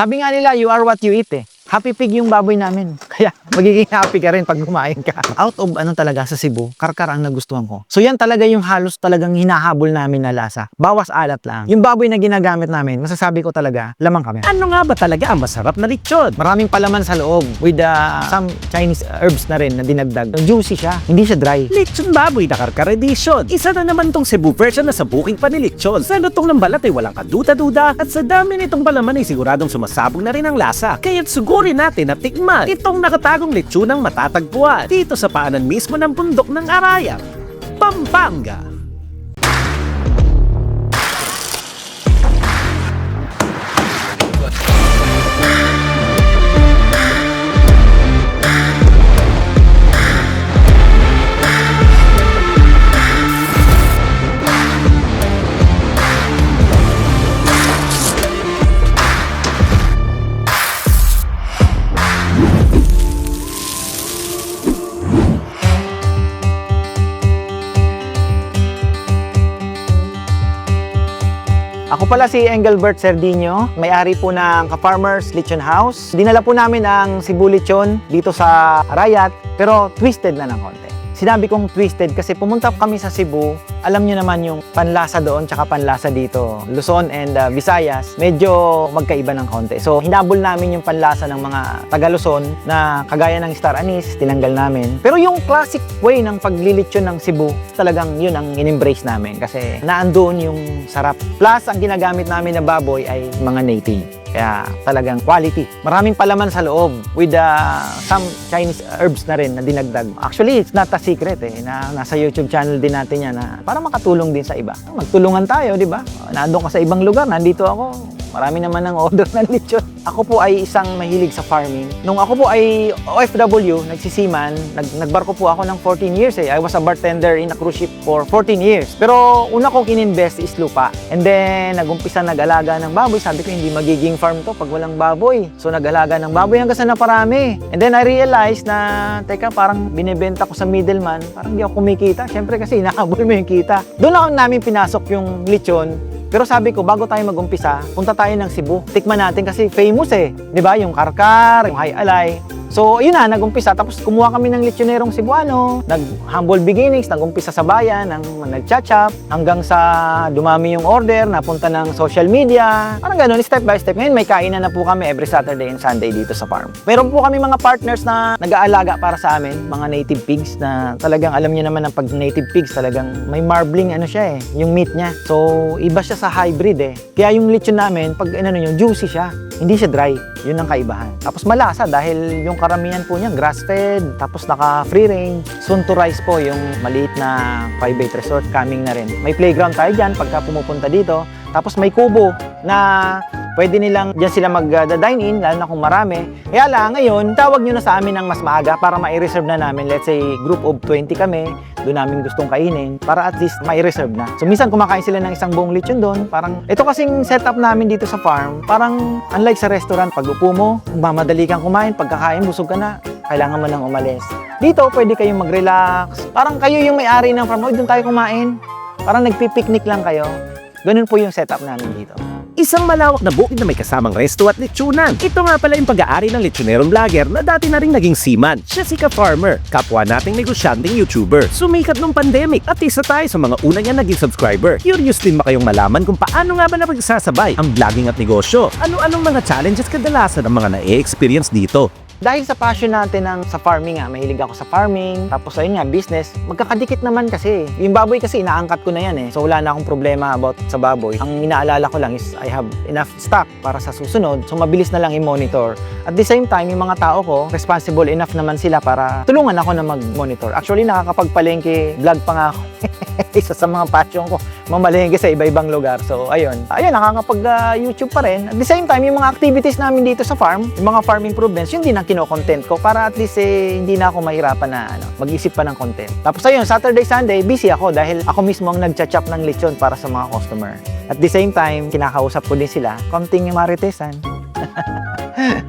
Sabi nga nila, you are what you eat eh. Happy pig yung baboy namin. Kaya magiging happy ka rin pag kumain ka. Out of ano talaga sa Cebu, karkar ang nagustuhan ko. So yan talaga yung halos talagang hinahabol namin na lasa. Bawas alat lang. Yung baboy na ginagamit namin, masasabi ko talaga, lamang kami. Ano nga ba talaga ang masarap na lechon? Maraming palaman sa loob with uh, some Chinese herbs na rin na dinagdag. Juicy siya, hindi siya dry. Lechon baboy na karkar edition. Isa na naman tong Cebu version na sa booking pa ni lechon. Sa lutong ng balat ay walang kaduda-duda at sa dami nitong palaman ay siguradong sumasabog na rin ang lasa. Kaya't sugurin natin na tikman itong nakatagong lechonang matatagpuan dito sa paanan mismo ng bundok ng Arayat, Pampanga. Pala si Engelbert Cerdinho, may-ari po ng Ka-Farmers Lechon House. Dinala po namin ang Cebu Lechon dito sa Arayat, pero twisted na ng konti. Sinabi kong twisted kasi pumunta kami sa Cebu, alam nyo naman yung panlasa doon tsaka panlasa dito, Luzon and uh, Visayas, medyo magkaiba ng konti. So hinabol namin yung panlasa ng mga taga Luzon na kagaya ng star anise, tinanggal namin. Pero yung classic way ng paglilitsyon ng Cebu, talagang yun ang in-embrace namin kasi naandoon yung sarap. Plus, ang ginagamit namin na baboy ay mga native. Kaya talagang quality. Maraming palaman sa loob with uh, some Chinese herbs na rin na dinagdag. Actually, it's not a secret eh, na nasa YouTube channel din natin yan na para makatulong din sa iba. Magtulungan tayo, di ba? Nandun ka sa ibang lugar, nandito ako. Marami naman ang order ng lechon. Ako po ay isang mahilig sa farming. Nung ako po ay OFW, nagsisiman, nag, nagbarko po ako ng 14 years eh. I was a bartender in a cruise ship for 14 years. Pero una kong ininvest is lupa. And then, nagumpisa nag-alaga ng baboy. Sabi ko, hindi magiging farm to pag walang baboy. So, nag-alaga ng baboy hanggang sa naparami. And then, I realized na, teka, parang binibenta ko sa middleman. Parang di ako kumikita. Siyempre kasi, inahabol mo yung kita. Doon ako namin pinasok yung lechon pero sabi ko, bago tayo mag-umpisa, punta tayo ng Cebu. Tikman natin kasi famous eh. 'Di ba Yung karkar, yung high alay. So, yun na, nag-umpisa. Tapos kumuha kami ng lechonerong Cebuano. Nag-humble beginnings, nag-umpisa sa bayan, ng nag-chat-chat, hanggang sa dumami yung order, napunta ng social media. Parang ganun, step by step. Ngayon, may kainan na po kami every Saturday and Sunday dito sa farm. Meron po kami mga partners na nag-aalaga para sa amin, mga native pigs na talagang alam niyo naman ang pag native pigs, talagang may marbling ano siya eh, yung meat niya. So, iba siya sa hybrid eh. Kaya yung lechon namin, pag ano yun, juicy siya. Hindi siya dry. Yun ang kaibahan. Tapos malasa dahil yung karamihan po niya grass-fed, tapos naka free range. Soon to rise po yung maliit na 5-bait resort coming na rin. May playground tayo dyan pagka pumupunta dito. Tapos may kubo na pwede nilang dyan sila mag-dine in, lalo na kung marami. Kaya lang, ngayon, tawag nyo na sa amin ng mas maaga para ma-reserve na namin. Let's say, group of 20 kami, doon namin gustong kainin para at least ma-reserve na. So, minsan kumakain sila ng isang buong lechon doon. Parang, ito kasing setup namin dito sa farm, parang unlike sa restaurant, pag upo mo, mamadali kang kumain, pagkakain, busog ka na, kailangan mo nang umalis. Dito, pwede kayong mag-relax. Parang kayo yung may-ari ng farm, "Oy, doon tayo kumain. Parang nagpipiknik lang kayo. Ganun po yung setup namin dito. Isang malawak na bukid na may kasamang resto at lechonan. Ito nga pala yung pag-aari ng lechonerong vlogger na dati na rin naging seaman. Siya si Ka-Farmer, kapwa nating negosyanteng YouTuber. Sumikat nung pandemic at isa tayo sa mga una niya naging subscriber. Curious din ba kayong malaman kung paano nga ba napagsasabay ang vlogging at negosyo? Ano-anong mga challenges kadalasan ang mga na-experience dito? Dahil sa passion natin ng sa farming nga, mahilig ako sa farming, tapos ayun nga, business, magkakadikit naman kasi. Yung baboy kasi inaangkat ko na yan eh. So wala na akong problema about sa baboy. Ang inaalala ko lang is I have enough stock para sa susunod, so mabilis na lang i-monitor. At the same time, yung mga tao ko, responsible enough naman sila para tulungan ako na mag-monitor. Actually, nakakapagpalengke vlog pa nga ako. Isa sa mga passion ko, mamalengke sa iba-ibang lugar. So, ayun. Ayun, nakakapag-YouTube pa rin. At the same time, yung mga activities namin dito sa farm, yung mga farm improvements, yun din ang kino-content ko para at least eh, hindi na ako mahirapan na ano, mag-isip pa ng content. Tapos ayun, Saturday, Sunday, busy ako dahil ako mismo ang nagcha-chop ng lechon para sa mga customer. At the same time, kinakausap ko din sila, konting maritesan.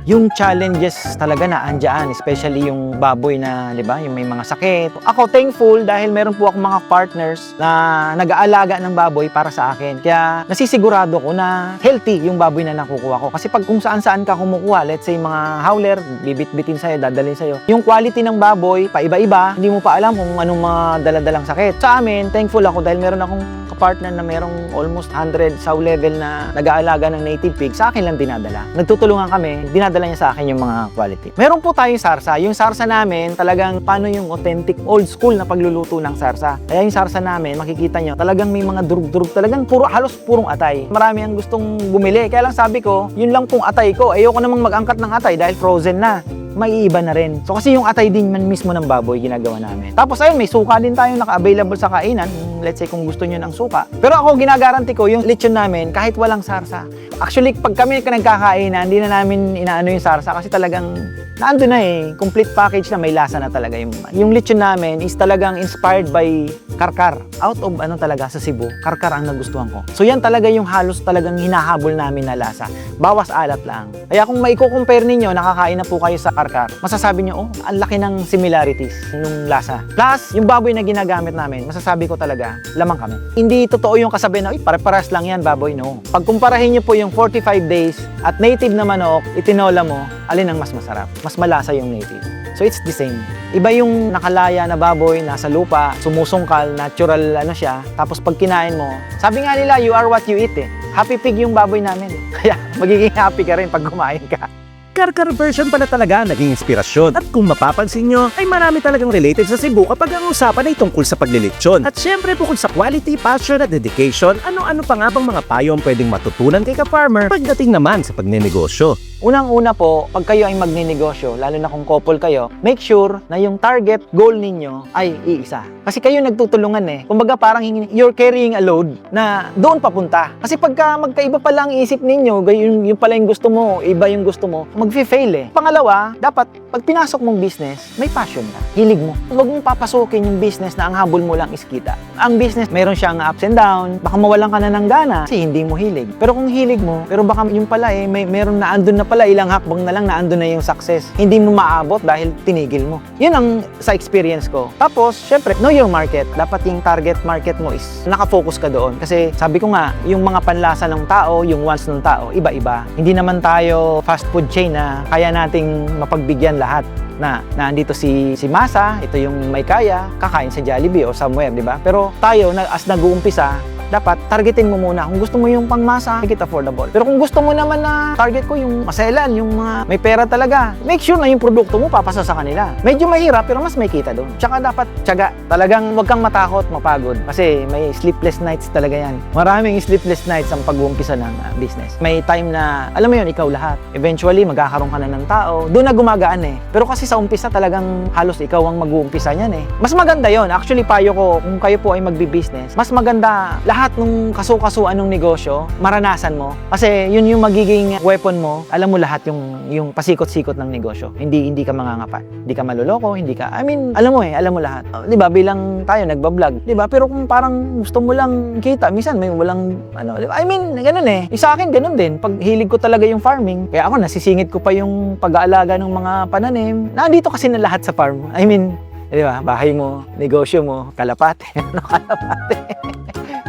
Yung challenges talaga na andyan, especially yung baboy na, di ba, yung may mga sakit. Ako thankful dahil meron po ako mga partners na nag-aalaga ng baboy para sa akin. Kaya nasisigurado ko na healthy yung baboy na nakukuha ko. Kasi pag kung saan-saan ka kumukuha, let's say mga howler, bibit-bitin sa'yo, dadalhin sa'yo. Yung quality ng baboy, paiba-iba, hindi mo pa alam kung anong mga daladalang sakit. Sa amin, thankful ako dahil meron akong partner na merong almost 100 sow level na nag-aalaga ng native pig, sa akin lang dinadala. Nagtutulungan kami, dinadala niya sa akin yung mga quality. Meron po tayong sarsa. Yung sarsa namin, talagang paano yung authentic old school na pagluluto ng sarsa. Kaya yung sarsa namin, makikita nyo, talagang may mga durug-durug, talagang puro, halos purong atay. Marami ang gustong bumili. Kaya lang sabi ko, yun lang pong atay ko. Ayoko namang mag-angkat ng atay dahil frozen na maiiba na rin. So kasi yung atay din man mismo ng baboy ginagawa namin. Tapos ayun, may suka din tayo naka-available sa kainan. Let's say kung gusto nyo ng suka. Pero ako ginagaranti ko yung lechon namin kahit walang sarsa. Actually, pag kami nagkakainan, hindi na namin inaano yung sarsa kasi talagang naando na eh. Complete package na may lasa na talaga. Yung, yung lechon namin is talagang inspired by karkar. Out of ano talaga sa Cebu, karkar ang nagustuhan ko. So yan talaga yung halos talagang hinahabol namin na lasa. Bawas alat lang. Kaya kung maiko-compare ninyo, nakakain na po kayo sa karkar, masasabi nyo, oh, ang laki ng similarities nung lasa. Plus, yung baboy na ginagamit namin, masasabi ko talaga, lamang kami. Hindi totoo yung kasabi na, "Uy, pare-paras lang yan, baboy, no. Pag kumparahin nyo po yung 45 days at native na manok, itinola mo, alin ang mas masarap? Mas malasa yung native. So it's the same. Iba yung nakalaya na baboy, nasa lupa, sumusungkal, natural ano siya. Tapos pag kinain mo, sabi nga nila, you are what you eat eh. Happy pig yung baboy namin. Kaya magiging happy ka rin pag kumain ka. Karkar version pala talaga naging inspirasyon. At kung mapapansin nyo, ay marami talagang related sa Cebu kapag ang usapan ay tungkol sa paglilitsyon. At syempre bukod sa quality, passion at dedication, ano-ano pa nga bang mga payo ang pwedeng matutunan kay ka-farmer pagdating naman sa pagnenegosyo? Unang-una po, pag kayo ay magninegosyo, lalo na kung couple kayo, make sure na yung target goal ninyo ay iisa. Kasi kayo nagtutulungan eh. Kumbaga parang you're carrying a load na doon papunta. Kasi pagka magkaiba pala ang isip ninyo, yung, yung pala yung gusto mo, iba yung gusto mo, mag-fail eh. Pangalawa, dapat pag pinasok mong business, may passion ka. Hilig mo. Huwag mong papasukin yung business na ang habol mo lang is kita. Ang business, meron siyang ups and down. Baka mawalan ka na ng gana kasi hindi mo hilig. Pero kung hilig mo, pero baka yung pala eh, may, meron na andun na pala, ilang hakbang na lang na andun na yung success. Hindi mo maabot dahil tinigil mo. Yun ang sa experience ko. Tapos, syempre, know your market. Dapat yung target market mo is nakafocus ka doon. Kasi sabi ko nga, yung mga panlasa ng tao, yung wants ng tao, iba-iba. Hindi naman tayo fast food chain na kaya nating mapagbigyan lahat na nandito si si Masa, ito yung may kaya, kakain sa Jollibee o somewhere, di ba? Pero tayo, na, as nag-uumpisa, dapat targetin mo muna. Kung gusto mo yung pangmasa, make it affordable. Pero kung gusto mo naman na target ko yung maselan, yung mga may pera talaga, make sure na yung produkto mo papasa sa kanila. Medyo mahirap pero mas may kita doon. Tsaka dapat tiyaga. Talagang wag kang matakot, mapagod. Kasi may sleepless nights talaga yan. Maraming sleepless nights ang pag-uumpisa ng ah, business. May time na, alam mo yun, ikaw lahat. Eventually, magkakaroon ka na ng tao. Doon na gumagaan eh. Pero kasi sa umpisa talagang halos ikaw ang mag-uumpisa niyan eh. Mas maganda yon Actually, payo ko, kung kayo po ay magbi-business, mas maganda lahat nung kasu-kasuan ng negosyo, maranasan mo. Kasi yun yung magiging weapon mo. Alam mo lahat yung, yung pasikot-sikot ng negosyo. Hindi hindi ka mangangapat. Hindi ka maluloko, hindi ka, I mean, alam mo eh, alam mo lahat. Uh, di ba, bilang tayo, nagbablog. Di ba, pero kung parang gusto mo lang kita, minsan may walang, ano, di ba? I mean, ganun eh. Yung Sa akin, ganun din. Pag hilig ko talaga yung farming, kaya ako nasisingit ko pa yung pag-aalaga ng mga pananim. Nandito kasi na lahat sa farm. I mean, di ba, bahay mo, negosyo mo, kalapate, ano kalapate.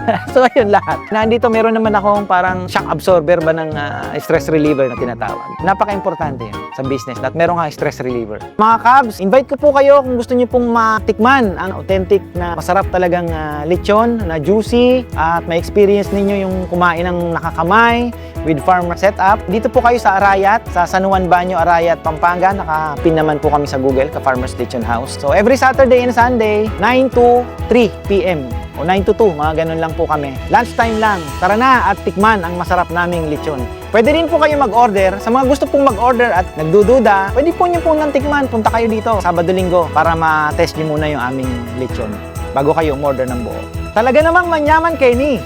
so ayun lahat. Nandito meron naman akong parang shock absorber ba ng ah, stress reliever na tinatawag. Napaka-importante yun sa business at meron kang stress reliever. Mga Cubs, invite ko po kayo kung gusto niyo pong matikman ang authentic na masarap talagang ah, lechon na juicy at ma-experience ninyo yung kumain ng nakakamay with farmer setup. Dito po kayo sa Arayat, sa San Juan Banyo, Arayat, Pampanga. Nakapin naman po kami sa Google, ka Farmers Lechon House. So every Saturday and Sunday, 9 to 3 p.m. o 9 to 2, mga ganun lang po kami. Lunchtime lang. Tara na at tikman ang masarap naming lechon. Pwede rin po kayo mag-order. Sa mga gusto pong mag-order at nagdududa, pwede po nyo pong nang tikman. Punta kayo dito, Sabado-Linggo, para ma-test nyo muna yung aming lechon bago kayo umorder ng buo. Talaga namang manyaman, Kenny.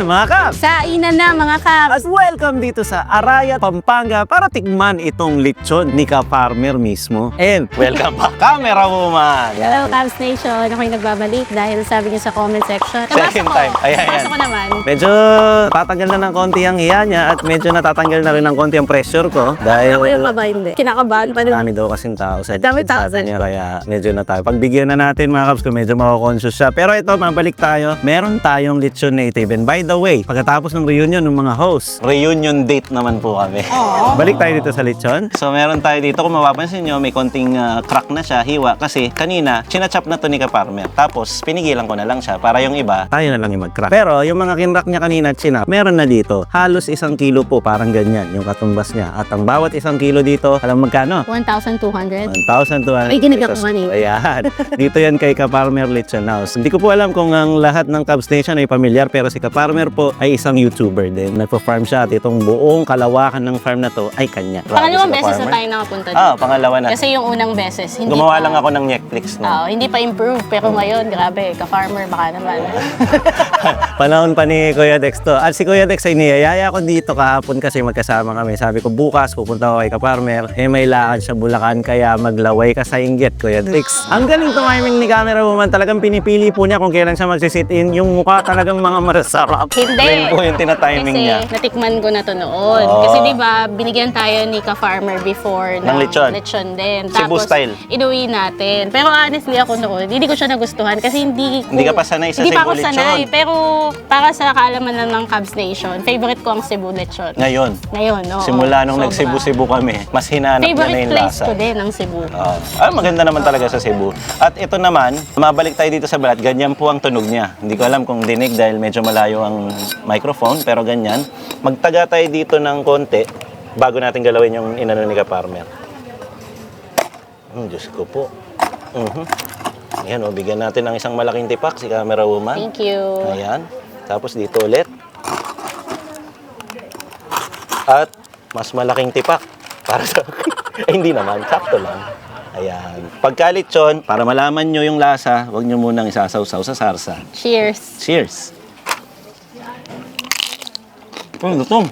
Tanong mga Kabs! Sa ina na mga At Kabs! welcome dito sa Arayat, Pampanga para tikman itong lechon ni ka-farmer mismo. And welcome back, camera woman! Hello Kabs Nation! Ako yung nagbabalik dahil sabi niyo sa comment section. Second ko. time. Ayan, ayan. Nabasa ko naman. Medyo tatanggal na ng konti ang hiya niya at medyo natatanggal na rin ng konti ang pressure ko dahil Ako yung maba hindi. Kinakabahan pa rin. Dami daw kasing tao sa Dami tao. sa niya kaya medyo na tayo. Pagbigyan na natin mga kaps ko medyo makakonscious siya. Pero ito, mabalik tayo. Meron tayong lechon native. And by the way, pagkatapos ng reunion ng mga hosts, reunion date naman po kami. Balik tayo dito sa lechon. So meron tayo dito, kung mapapansin nyo, may konting ah, crack na siya, hiwa. Kasi kanina, chinachop na to ni Kaparmer. Tapos, pinigilan ko na lang siya para yung iba, tayo na lang yung mag-crack. Pero yung mga kinrack niya kanina, chinap, meron na dito. Halos isang kilo po, parang ganyan, yung katumbas niya. At ang bawat isang kilo dito, alam mo magkano? 1,200. 1,200 Ay, ginagawa ko kanina. Ayan. Dito yan kay Kaparmer Lechon House. Hindi ko po alam kung ang lahat ng Cubs Nation ay pamilyar pero si Kaparmer po ay isang YouTuber din. Nagpo-farm siya at itong buong kalawakan ng farm na to ay kanya. Pangalawang beses na tayo nakapunta dito. Ah, pangalawa na. Kasi yung unang beses, hindi Gumawa pa, lang ako ng Netflix no. Oo, hindi pa improve. Pero ngayon, grabe, ka-farmer baka naman. Panahon pa ni Kuya Dex to. At si Kuya Dex ay niyayaya ko dito kahapon kasi magkasama kami. Sabi ko bukas pupunta ako kay Kaparmer. Eh may lakad sa Bulacan kaya maglaway ka sa inggit Kuya Dex. Ang galing tumiming ni camera woman. Talagang pinipili po niya kung kailan siya magsisit in. Yung mukha talagang mga masarap. Hindi. Yun po yung tinatiming Kasi niya. natikman ko na to noon. Oo. Kasi di ba binigyan tayo ni ka-farmer before Ng lechon. lechon din. Cebu style. inuwi natin. Pero honestly ako noon, hindi ko siya nagustuhan kasi hindi ko... Hindi ka pa sanay sa Hindi pa Cebu ako lechon. sanay. Pero para sa kaalaman lang ng Cubs Nation, favorite ko ang Cebu lechon. Ngayon, Ngayon, oo. simula nung Sobra. nagsibu-sibu kami, mas hinanap niya na Favorite yung place lasa. ko din ang Cebu. Oo. ah, maganda naman talaga sa Cebu. At ito naman, mabalik tayo dito sa balat, ganyan po ang tunog niya. Hindi ko alam kung dinig dahil medyo malayo ang microphone, pero ganyan. Magtaga tayo dito ng konti bago natin galawin yung inano ni Kaparmer. Hmm, Diyos ko po. Mhm. Ayan, o, bigyan natin ng isang malaking tipak si camera woman. Thank you. Ayan. Tapos dito ulit. At mas malaking tipak para sa eh, hindi naman, sakto lang. Ayan. Pagkalitsyon, para malaman nyo yung lasa, huwag nyo munang isasawsaw sa sarsa. Cheers. Cheers! Hmm, lutong.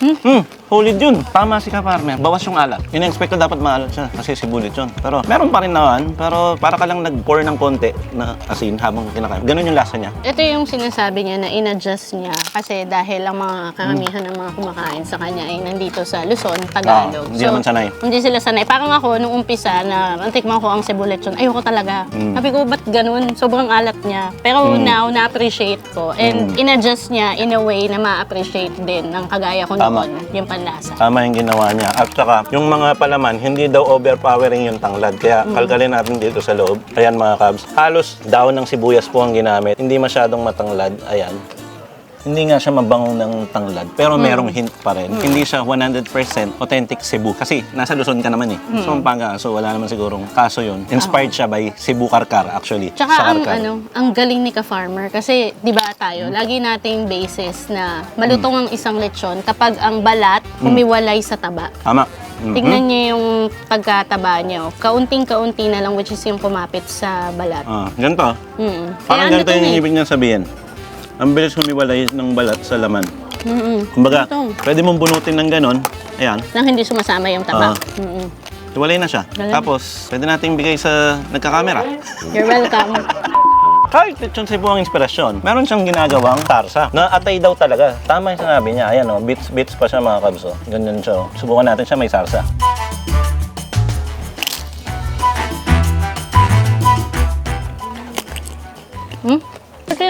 Hmm, solid yun. Tama si Kaparmer. Bawas yung alat. In-expect ko dapat maalat siya kasi sibulit yun. Pero meron pa rin naman. Pero para ka lang nag-pour ng konti na asin habang kinakain. Ganun yung lasa niya. Ito yung sinasabi niya na in-adjust niya kasi dahil ang mga karamihan ng mga kumakain sa kanya ay nandito sa Luzon, Tagalog. Oo, hindi naman sanay. Hindi sila sanay. Parang ako, nung umpisa na antikman ko ang Cebu lechon, ayoko talaga. Mm. Sabi ko, ba't ganun? Sobrang alat niya. Pero now, na-appreciate ko. And Mm. in-adjust niya in a way na ma-appreciate din ng kagaya ko Tama. noon, yung panlasa. Tama yung ginawa niya. At saka, yung mga palaman, hindi daw overpowering yung tanglad. Kaya kalkalin natin dito sa loob. Ayan mga kabs. Halos daon ng sibuyas po ang ginamit. Hindi masyadong matanglad. Ayan. Hindi nga siya mabango ng tanglad, pero merong hint pa rin. Hindi siya 100% authentic Cebu. Kasi nasa Luzon ka naman eh. So, Pampanga, so wala naman sigurong kaso yun. Inspired siya by Cebu Karkar actually. Tsaka Sa ang Karkar. ano, ang galing ni ka-farmer kasi 'di ba tayo, lagi nating basis na malutong ang isang lechon kapag ang balat humiwalay sa taba. Tama. Mhm. Tingnan niyo yung pagkataba niya. oh. Kaunting-kaunti na lang which is yung kumapit sa balat. Ah, ganito. Mm. Parang ganito yung eh. ibig niya sabihin. Ang bilis humiwalay ng balat sa laman. Mm-mm. Kumbaga, Ito. pwede mong bunutin ng ganon. Ayan, Nang hindi sumasama yung taba. Ah. Mm-mm. hiwalay na siya. Galing. Tapos, pwede nating bigay sa nagkakamera. You're welcome. Kahit lechon Cebu ang inspirasyon, meron siyang ginagawang tarsa na atay daw talaga. Tama yung sinabi niya. Ayan o, bits, bits pa siya mga kabso. Ganyan siya. oh. Subukan natin siya may sarsa.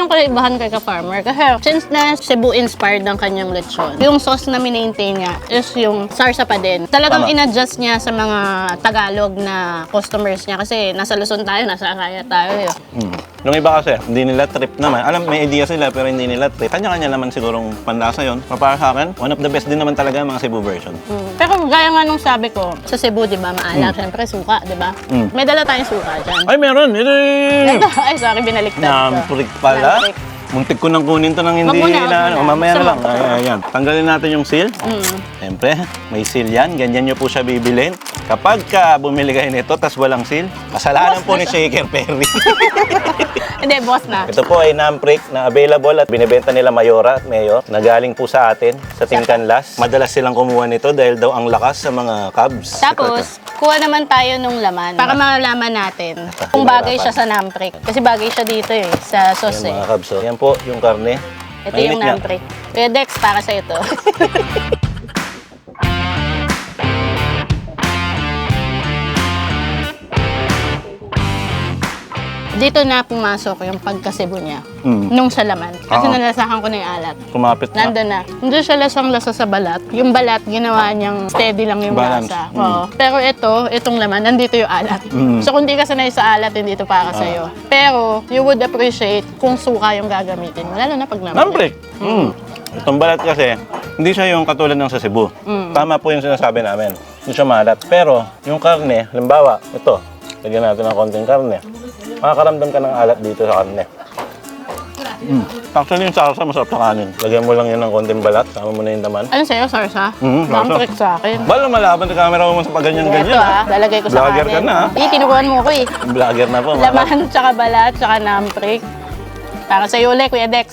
Yung kaibahan kay ka-farmer. Kasi since na Cebu-inspired ang kanyang lechon, yung sauce na minmaintain niya is yung sarsa pa din. Talagang Tama. in-adjust niya sa mga Tagalog na customers niya. Kasi nasa Luzon tayo, nasa Akaya tayo. Eh. Hmm. Yung iba kasi, hindi nila trip naman. Alam, may idea sila pero hindi nila trip. Kanya-kanya naman sigurong panlasa yon. Para sa akin, one of the best din naman talaga ang mga Cebu version. Mm. Pero gaya nga nung sabi ko, sa Cebu, di ba, maalat, syempre suka, di ba? Mm. May dala tayong suka dyan. Ay, meron! Ito Ay, sorry, binaliktad ko. Namprik pala. Namprik. Muntik ko nang kunin to ng hindi Wag muna, wag na ano. muna. Mamaya na lang. Ay, ay, ayan. Tanggalin natin yung seal. Mm. Siyempre, may seal yan. Ganyan nyo po siya bibilin. Kapag ka bumili kayo nito, tas walang seal, kasalanan po ni Shaker Perry. Hindi, boss na. Ito po ay Namprick na available at binibenta nila Mayora at Mayo na galing po sa atin sa Team Canlas. Madalas silang kumuha nito dahil daw ang lakas sa mga Cubs. Tapos, kuha naman tayo nung laman para malalaman natin kung bagay siya sa namprick. Kasi bagay siya dito eh, sa sauce Yan eh. mga Cubs. oh. Yan po yung karne. Ito Mainit yung nga. Dex, para sa ito. Dito na pumasok yung pagkasibo niya. Mm. Nung sa laman. Kasi Oo. nalasahan ko na yung alat. Kumapit na. Nandun na. Hindi siya lasang-lasa sa balat. Yung balat, ginawa niyang steady lang yung Balance. lasa. Mm. Oo. Pero ito, itong laman, nandito yung alat. Mm. So kung di ka sanay sa alat, hindi ito para sa'yo. Pero, you would appreciate kung suka yung gagamitin mo. Lalo na pag naman. Namprick. Mm. Itong balat kasi, hindi siya yung katulad ng sa Cebu. Mm. Tama po yung sinasabi namin. Hindi siya malat. Pero, yung karne, halimbawa, ito, lagyan natin ng konting karne. Makakaramdam ka ng alat dito sa karne. Mm. Actually, yung salsa masarap sa kanin. Lagyan mo lang yun ng konting balat, sama mo na yung daman. Ano sa'yo, Sarsa? Mhm, sarsa. Namprick sa akin. Bala malaban sa camera mo sa Ito pagganyan-ganyan. ah, lalagay ko sa Vlogger ka kanin. na, ah. Hindi, tinukuhan mo ko eh. Vlogger na po. mga Laman, tsaka balat, tsaka namprick. Para sa'yo ulit, Kuya Dex.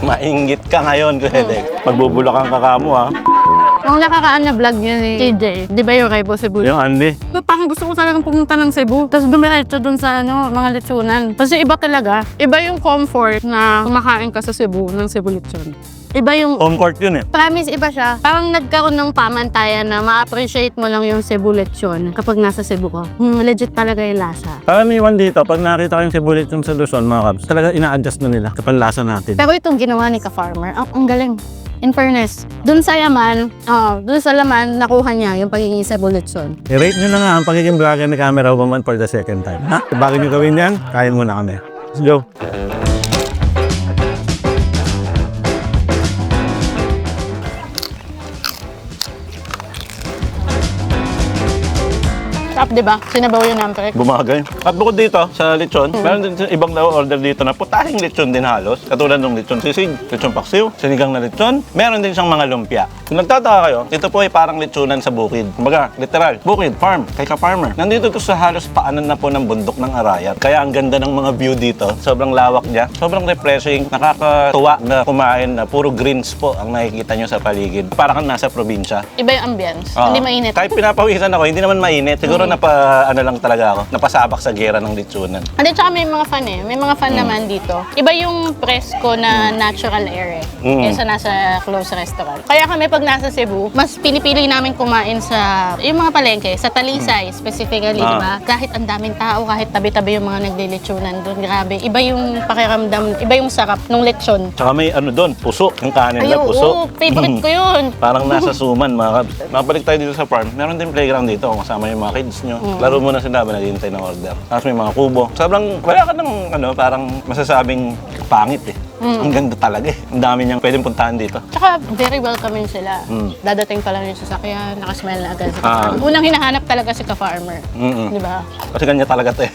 Mainggit ka ngayon, Kuya Dek. Magbubulakan ka kamo, ha? Nung nakakaan na vlog niya ni TJ, di ba yung Rebo Cebu? Yung Andy. So, parang gusto ko talagang pumunta ng Cebu. Tapos dumiretso dun sa ano, mga lechonan. Kasi iba talaga. Iba yung comfort na kumakain ka sa Cebu ng Cebu lechon. Iba yung Home court yun, eh. Promise, iba siya. Parang nagkaroon ng pamantayan na ma-appreciate mo lang yung Cebu lechon kapag nasa Cebu ko. Hmm, legit talaga yung lasa. Karaniwan dito, pag nakita ko yung sibulit yung sa Luzon, mga kabs, talaga ina-adjust na nila kapag lasa natin. Pero itong ginawa ni Ka-Farmer, ang, ang galing. In fairness, dun sa yaman, oh, dun sa laman, nakuha niya yung pagiging Cebu lechon. I-rate nyo na nga ang pagiging vlogger ni Camera Woman for the second time. Ha? Bago nyo gawin yan, kain muna kami. Let's go. Sarap, di ba? Sinabaw yung namprek. Bumagay. At bukod dito, sa lechon, meron din ibang daw order dito na putahing lechon din halos. Katulad ng lechon sisig, lechon paksiw, sinigang na lechon. Meron din siyang mga lumpia. Kung nagtataka kayo, ito po ay parang lechonan sa bukid. Kumbaga, literal, bukid, farm, kay ka-farmer. Nandito to sa halos paanan na po ng bundok ng Arayat. Kaya ang ganda ng mga view dito. Sobrang lawak niya. Sobrang refreshing. Nakakatuwa na kumain na puro greens po ang nakikita nyo sa paligid. Para kang nasa probinsya. Iba yung ambience. Oo. Hindi mainit. Kahit pinapawisan ako, hindi naman mainit. Siguro napa, ano lang talaga ako, napasabak sa gera ng litsunan. Hindi, tsaka may mga fan eh. May mga fan Mm. naman dito. Iba yung presko na natural air eh. Mm. Kaysa nasa close restaurant. Kaya kami pag nasa Cebu, mas pinipili namin kumain sa, yung mga palengke, sa Talisay specifically, Ah. di ba? Kahit ang daming tao, kahit tabi-tabi yung mga naglilitsunan doon, grabe. Iba yung pakiramdam, iba yung sarap ng lechon. Tsaka may ano doon, puso. Yung kanin Ay, na oo, puso. favorite ko yun. Parang nasa suman, mga kabs. Mabalik tayo dito sa farm. Meron din playground dito kung kasama yung mga kids nyo. Mm. Laro muna sila naghihintay ng order. Tapos may mga kubo. Sobrang, wala ka ng, ano, parang masasabing pangit eh. Mm. Ang ganda talaga eh. Ang dami niyang pwedeng puntahan dito. Tsaka very welcoming sila. Mm. Dadating pa lang yung sasakyan, nakasmile na agad sa Ah. ka-farmer. Unang hinahanap talaga si ka-farmer. Mm-mm. Di ba? Kasi kanya talaga to eh.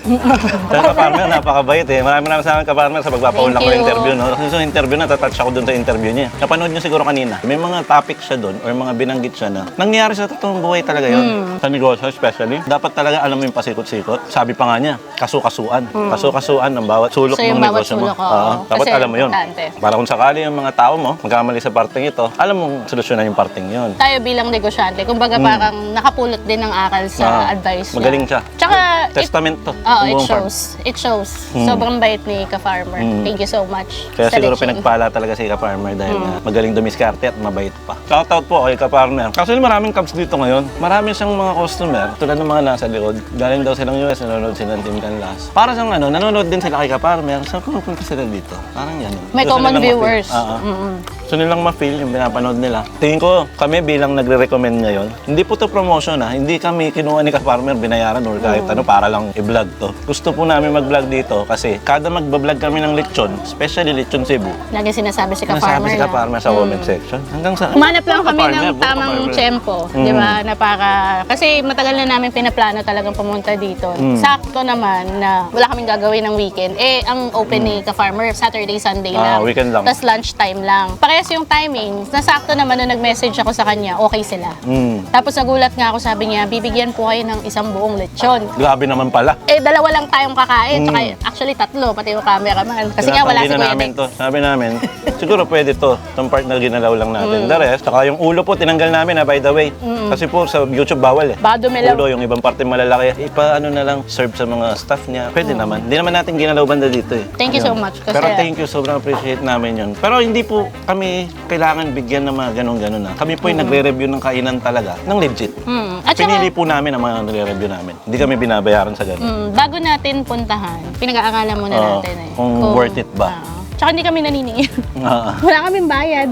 Kaya ka-farmer, napakabait eh. Maraming maraming sa akin ka-farmer sa pagpapaunlak Thank ko ng you. interview. No? Kasi sa interview na, tatouch ako dun sa interview niya. Napanood niyo siguro kanina. May mga topic siya dun or mga binanggit siya na nangyayari sa totoong buhay talaga yon Sa negosyo especially. Dapat talaga alam mo yung pasikot-sikot. Sabi pa nga niya, kasu-kasuan. Kasu-kasuan ng bawat sulok So, ng yung bawat negosyo mo. sulok, oo. Oo. dapat Kasi alam mo yun. Importante. Para kung sakali yung mga tao mo, magkamali sa parting ito, alam mong solusyonan yung parting yun. tayo bilang negosyante, kumbaga parang nakapulot din ng aral sa. Ah, advice niya. Magaling siya. Tsaka, it, Testament to. Oo, ng it buong farm. shows. It shows. Sobrang bait ni ka-farmer. Mm. Thank you so much. Kaya sa siguro lechon. pinagpala talaga si Ka-Farmer dahil Mm. nga magaling dumiskarte at mabait pa. Shoutout po kay Ka-Farmer. Kasi maraming Cubs dito ngayon. Marami siyang mga customer, tulad ng mga nasa likod. Galing daw silang US, nanonood sila ng Team Canlas. Para siyang ano, nanonood din sila kay Ka-Farmer. Saan kung punta sila dito? Parang yan. May Gusto common nilang ma-feel. viewers. Oo. Mm-mm. Gusto nilang ma-feel yung pinapanood nila. Tingin ko, kami bilang nagre-recommend ngayon, hindi po to promotion ha. Hindi kami kinuha ni Ka-Farmer, binayaran or kahit ano, para lang i-vlog to. Gusto po namin mag-vlog dito kasi kada mag-vlog kami ng lechon, especially lechon Cebu, Lagi sinasabi si ka-farmer si na. ka-farmer sa Mm. comment section. Hanggang sa... Humanap lang kami ka-farmer, ng tamang ka-farmer. tempo, Mm. di ba? Na para, kasi matagal na namin pinaplano talagang pumunta dito. Mm. Sakto naman na wala kaming gagawin ng weekend. Eh, ang open ni ka-farmer, Saturday, Sunday Ah, lang. weekend lang. Tapos lunchtime lang. Parehas fairness, yung timing, nasakto naman nung nag-message ako sa kanya, okay sila. Mm. Tapos nagulat nga ako, sabi niya, bibigyan po kayo ng isang buong lechon. Grabe naman pala. Eh, dalawa lang tayong kakain. Mm. Tsaka, actually, tatlo, pati yung cameraman. Kasi nga, wala si Kuya namin Dex. to. Sabi namin, siguro pwede to. Itong part na ginalaw lang natin. The rest, saka yung ulo po, tinanggal namin na by the way. Kasi po sa YouTube bawal eh. Baka dumilaw. Ulo, yung ibang parte malalaki. Ipa ano na lang, serve sa mga staff niya. Pwede naman. Hindi naman natin ginalaw banda dito eh. Thank you so much, kasi- Pero thank you, sobrang appreciate namin yun. Pero hindi po kami kailangan bigyan ng mga ganun-ganun na. Kami po yung nagre-review ng kainan talaga, ng legit. Mm. At saka, Pinili po namin ang mga nagre-review namin. Hindi kami binabayaran sa ganun. mm, bago natin puntahan, pinag-aaralan muna Oo, natin eh. kung worth it ba. Oo. Tsaka hindi kami naniningil. Ah, wala kaming bayad.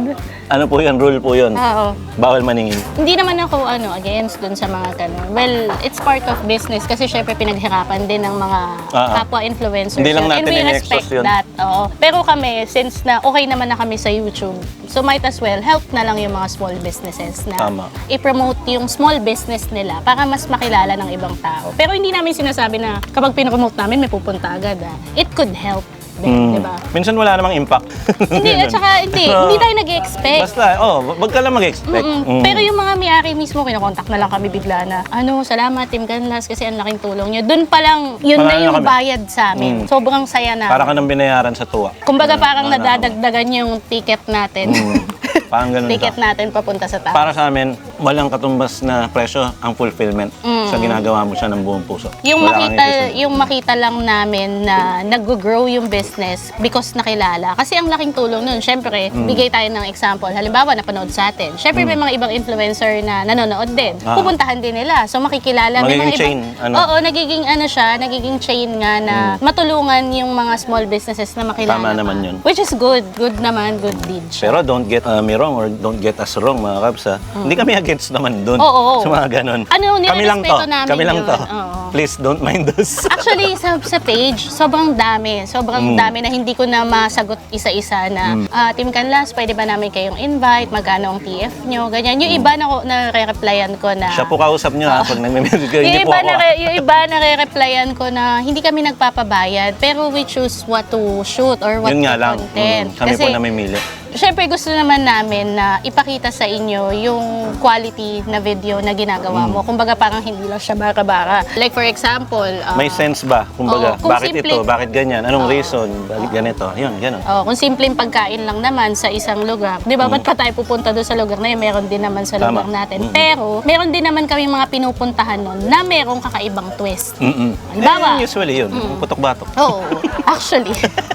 ano po yun? Rule po yun. Oo. Bawal maningin. Hindi naman ako ano against dun sa mga ganun. Well, it's part of business kasi syempre pinaghirapan din ng mga Ah, ah. kapwa influencers. Hindi lang yun. natin And we respect yun. that. Oo. Pero kami, since na okay naman na kami sa YouTube, so might as well help na lang yung mga small businesses na Tama. i-promote yung small business nila para mas makilala ng ibang tao. Pero hindi namin sinasabi na kapag pinopromote namin may pupunta agad. Ah. It could help din, Mm. di ba? Minsan wala namang impact. Hindi, at saka hindi, hindi tayo nag-expect. Basta, oh, wag ka lang mag-expect. Mm-mm. Mm. Pero yung mga may-ari mismo, kinokontak na lang kami bigla na, ano, salamat Team Canlas kasi ang laking tulong nyo. Doon pa lang, yun na yung kami. bayad sa amin. Mm. Sobrang saya na. Para ka nang binayaran sa tuwa. Kumbaga parang Panalo. nadadagdagan yung ticket natin. Mm. Parang ganun ticket ka. natin papunta sa taas. Para sa amin, walang katumbas na presyo ang fulfillment sa ginagawa mo siya ng buong puso. Mm. Yung Wala kang makita, yung makita lang namin na nag-grow yung business because nakilala. Kasi ang laking tulong nun, syempre, Mm. bigay tayo ng example. Halimbawa, napanood sa atin. Syempre, may mga ibang influencer na nanonood din. Ah. Pupuntahan din nila. So, makikilala. may Magiging mga chain, ibang, ano? Oo, nagiging ano siya, nagiging chain nga na matulungan yung mga small businesses na makilala Tama ka. naman yun. Which is good. Good naman, good deed siya. Pero don't get uh, me wrong or don't get us wrong mga kabs ha. Hindi kami against naman dun Mm. Oo, oo. sa mga ganun. Ano, kami lang to. nirerespeto namin Kami lang yun. to. Oo. Please don't mind us. Actually, sa, sa page, sobrang dami. Sobrang Mm. dami na hindi ko na masagot isa-isa na, ah, Team Canlas, pwede ba namin kayong invite? Magkano ang TF nyo? Ganyan. Yung iba na, na re-replyan ko na... Mm. Siya po kausap nyo ha pag nag-message kayo. yung Hindi po iba, ako. na, re- yung iba na re-replyan ko na hindi kami nagpapabayad pero we choose what to shoot or what Yun to nga lang. content. Mm, kami po namimili. Syempre gusto naman namin na ipakita sa inyo yung quality na video na ginagawa Mm. mo. Kumbaga parang hindi lang siya bara-bara. Like for example, ah, May sense ba? Kumbaga, Oo, kung bakit simple- ito? Bakit ganyan? Anong Oo. reason? Bakit ganito? Yun, ganun. Oh, kung simpleng pagkain lang naman sa isang lugar. 'Di ba? Ba't pa tayo pupunta doon sa lugar na yun? Meron din naman sa Mm. Tama. lugar natin. Mm. Pero, meron din naman kami mga pinupuntahan nun na merong kakaibang twist. Mm-mm. Halimbawa- Eh, usually yun. Putok-batok. Oo, actually.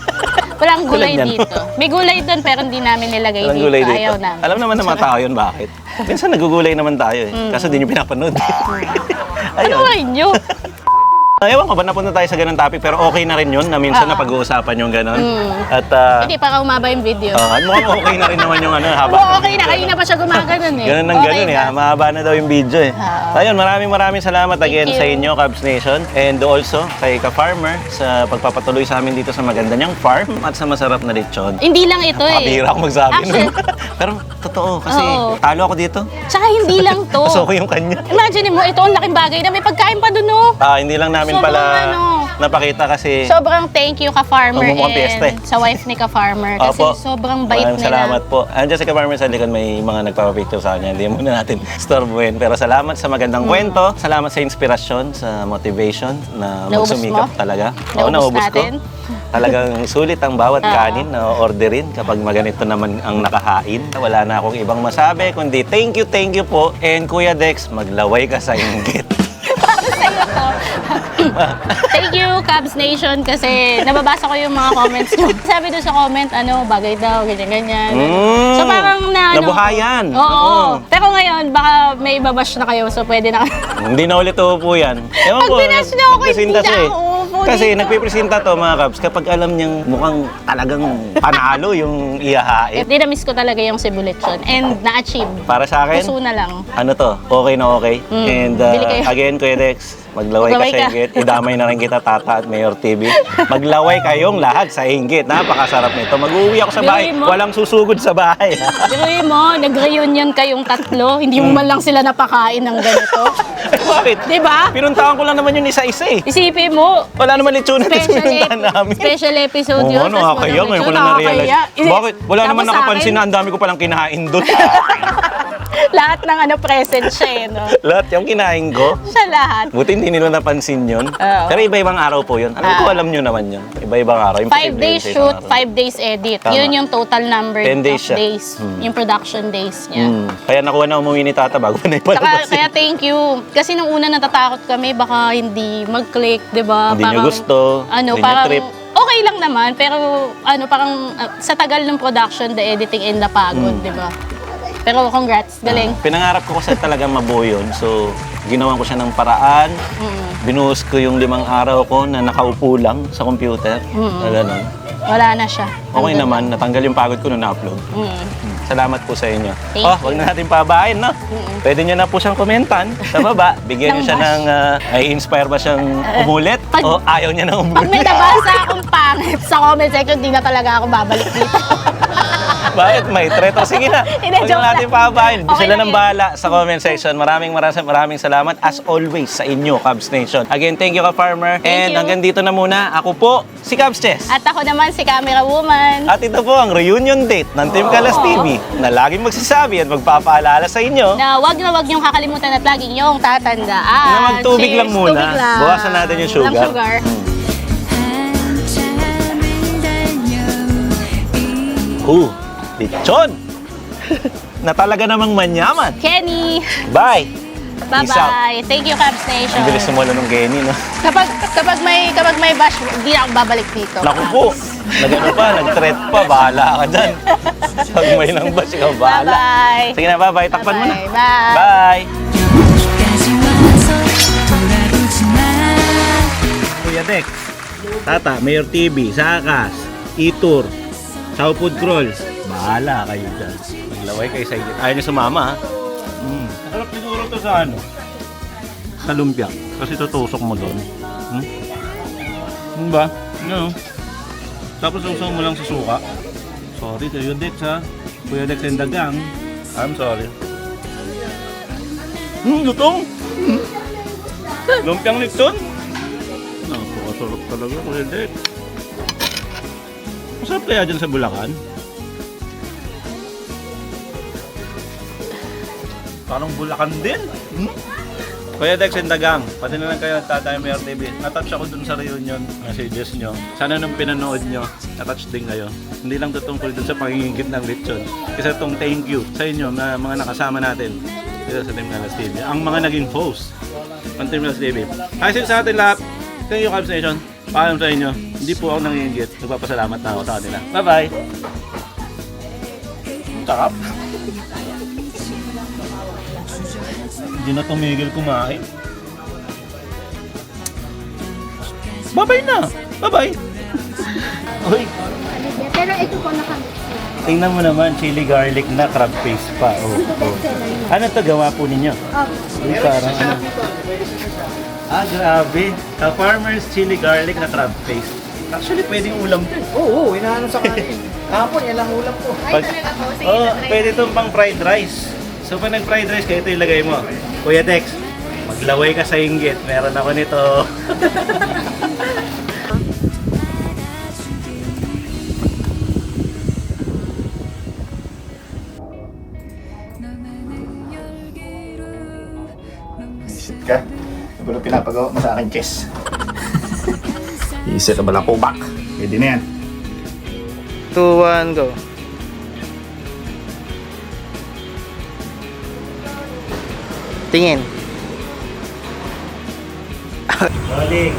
Walang gulay yan. dito. May gulay doon pero hindi namin nilagay Walang dito. gulay dito. Ayaw namin. Alam naman ng mga tao yun bakit. Minsan nagugulay naman tayo eh. Mm. Kaso di nyo pinapanood. Ano ba inyo? Ah, Ewan ko ba napunta tayo sa ganun topic pero okay na rin yun na minsan Ah. na pag-uusapan yung ganun. Mm. At ah, Hindi, para umaba yung video. ah, mukhang okay na rin naman yung ano haba. Oo, okay na. Kanina pa siya gumaganon eh. Ganun ng Okay ganun eh. na. ah. Mahaba na daw yung video eh. Oo. Ayun, maraming maraming salamat again you. sa inyo, Cubs Nation. And also kay Ka-Farmer sa pagpapatuloy sa amin dito sa maganda niyang farm at sa masarap na lechon. Hindi lang ito eh. Kapira ako magsabi Actually, nun. Pero totoo kasi Oo. talo ako dito. Tsaka hindi lang to. Gusto ko yung kanya. Imagine mo, ito ang laking bagay na may pagkain pa dun oh. Ah, hindi lang namin Sobrang pala ano. napakita kasi Sobrang thank you ka-farmer Magmumukhang piyesta eh. and sa wife ni ka-farmer kasi Opo. sobrang bait Maraming nila. salamat po. Andiyan si Ka-Farmer sa likod, may mga nagpapapicture sa kanya. Hindi muna natin storbuhin. Pero salamat sa magandang Mm. kwento. Salamat sa inspirasyon, sa motivation na Naubos magsumikap mo? talaga. Naubos naubos natin? ko. Talagang sulit ang bawat Oo. kanin na orderin kapag maganito naman ang nakahain. Wala na akong ibang masabi, kundi thank you, thank you po. And Kuya Dex, maglaway ka sa inggit. Thank you, Cubs Nation, kasi nababasa ko yung mga comments nyo. Sabi doon sa comment, ano, bagay daw, ganyan-ganyan. Mm. So parang na, ano, Nabuhayan. Oo. Oo. Pero ngayon, baka may ibabash na kayo, so pwede na. Hindi na ulit po yan. Ewan Pag binash niyo ako, hindi na eh. ako uupo Kasi dito. nagpipresenta to mga Cubs kapag alam niyang mukhang talagang panalo yung iyahain. Eh, Dinamiss ko talaga yung Cebuleton and na-achieve. Para sa akin, Puso na lang. ano to, okay na okay. Mm, And uh, bili kayo. again, Kuya Dex, maglaway, Maglaway ka sa ka. inggit. Idamay na rin kita, Tata at Mayor TV. Maglaway kayong lahat sa inggit. Napakasarap nito. Mag-uwi ako sa bahay. Biruin mo. Walang susugod sa bahay. Pero mo, nag-reunion kayong tatlo, hindi mo man lang sila napakain ng ganito. Bakit? Di ba? Pinuntahan ko lang naman yun isa-isa eh. Isipin mo, Wala naman lechon na pinuntahan namin. special episode Oo, yun. ano, tas nakakaya. walang Ngayon ko lechon, lang na-realize. Bakit? Wala Tapos naman sa nakapansin na ang dami ko palang kinain doon. Lahat ng ano present siya eh, no? lahat yung kinain ko. Siya lahat. Buti hindi nila napansin yun. Oo. Pero iba-ibang araw po yun. Alam ko, Ah. alam nyo naman yun. Iba-ibang araw. Five Imposible days yun sa shoot, isang araw. five days edit. Tama. Yun yung total number 10 days of siya. days. Hmm. Yung production days niya. Hmm. Kaya nakuha na umuwi ni Tata bago na Saka, ipalabas. kaya thank you. Kasi nung una natatakot kami, baka hindi mag-click, di ba? Hindi nyo Parang- gusto, Ano, hindi parang, trip. okay lang naman, pero ano, parang ah, sa tagal ng production, the editing and the pagod, Hmm. di ba? Pero congrats, galing. Pinangarap ko kasi talaga mabuo yun. So, ginawan ko siya ng paraan. Mm. Binuhos ko yung limang araw ko na nakaupo lang sa computer. Na ganun. Wala na siya. Okay Andun. naman, natanggal yung pagod ko nung na-upload. Mm. Salamat po sa inyo. Thank oh, wag na natin pabahin, no? Pwede nyo na po siyang komentan sa baba. Bigyan nyo siya ng, ah, ay inspire ba siyang umulit? pag- o ayaw niya na Pag may umulit? nabasa akong pangit sa comment section, di na talaga ako babalik dito. Bakit may threat? O sige na, Hindi, huwag joke na natin lang. pabahin. Okay Sila lang nang yun. bahala sa comment section. Maraming maraming maraming salamat as always sa inyo, Cubs Nation. Again, thank you ka Farmer. And you. hanggang dito na muna. Ako po, si Cubs Chess. At ako naman si Camera Woman. At ito po ang reunion date ng Team Kalas TV na laging magsasabi at magpapaalala sa inyo na wag na wag niyong kakalimutan at laging niyong tatandaan. Na magtubig Cheers, lang muna. Tubig lang. Bawasan natin yung sugar. Walang sugar. Uh, lechon! na talaga namang manyaman. Kenny, Bye! Bye-bye. Thank you, Cubs Nation. Ang bilis sumula ng Kenny, no? Kapag, kapag may kapag may bash, hindi na ako babalik dito. Naku po, nagano pa, nag-threat pa, bahala ka dyan. Pag may nang bash, ikaw bahala. Bye-bye. Sige na, bye-bye. Takpan mo na. Bye. Bye! Kuya Dex, Tata, Mayor TV, Sakas, Itur, Chow Food Bahala kayo dyan. Maglaway kayo sa Ayaw niyo sumama, ha? Mm. Masarap siguro to sa ano? Sa lumpia. Kasi tutusok mo doon. Hmm? Ano ba? Ano? Tapos usong mo lang sa suka. Sorry, Kuya Dex ha. Kuya Dex and the gang. I'm sorry. Hmm, lutong! Hmm. Lumpiang lechon? Napakasarap talaga, Kuya Dex. Masarap kaya dyan sa Bulacan? Parang Bulacan din. Hmm? Kuya Dex and the gang, pati na lang kayo Tatay Mayor TV. Natouch ako dun sa reunion messages nyo. Sana nung pinanood nyo, natouch din kayo. Hindi lang to tungkol dun sa pangingigit ng lechon. Kasi itong thank you sa inyo na mga nakasama natin dito sa Team Galas TV. Ang mga naging host ng Team Galas TV. Kasi sa atin lahat, thank you Cubs Nation. Paalam sa inyo. Hindi po ako nangingigit. Nagpapasalamat na ako sa kanila. Bye-bye! Sarap! Hindi na tumigil kumain. Bye-bye na! Bye-bye! Uy! Pero ito po nakamix na. Tingnan mo naman, chili garlic na crab paste pa. Oh, oh. Ano to gawa po ninyo? Uy, parang ano. Ah, grabe. Ka farmer's chili garlic na crab paste. Actually, pwedeng ulam din. Oo, oh, inaano sa kanin. Kahapon, yan lang ulam ko. Pag, oh, pwede itong pang fried rice. So, pag nag-fried rice kayo, ito ilagay mo. Kuya Dex, maglaway ka sa inggit. Meron ako nito. Isip ka? Siguro pinapagawa mo sa akin, Chess. Isip ka ba lang kubak? Pwede na yan. 2, 1, go. Tingin. Rolling.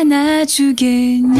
안아주겠니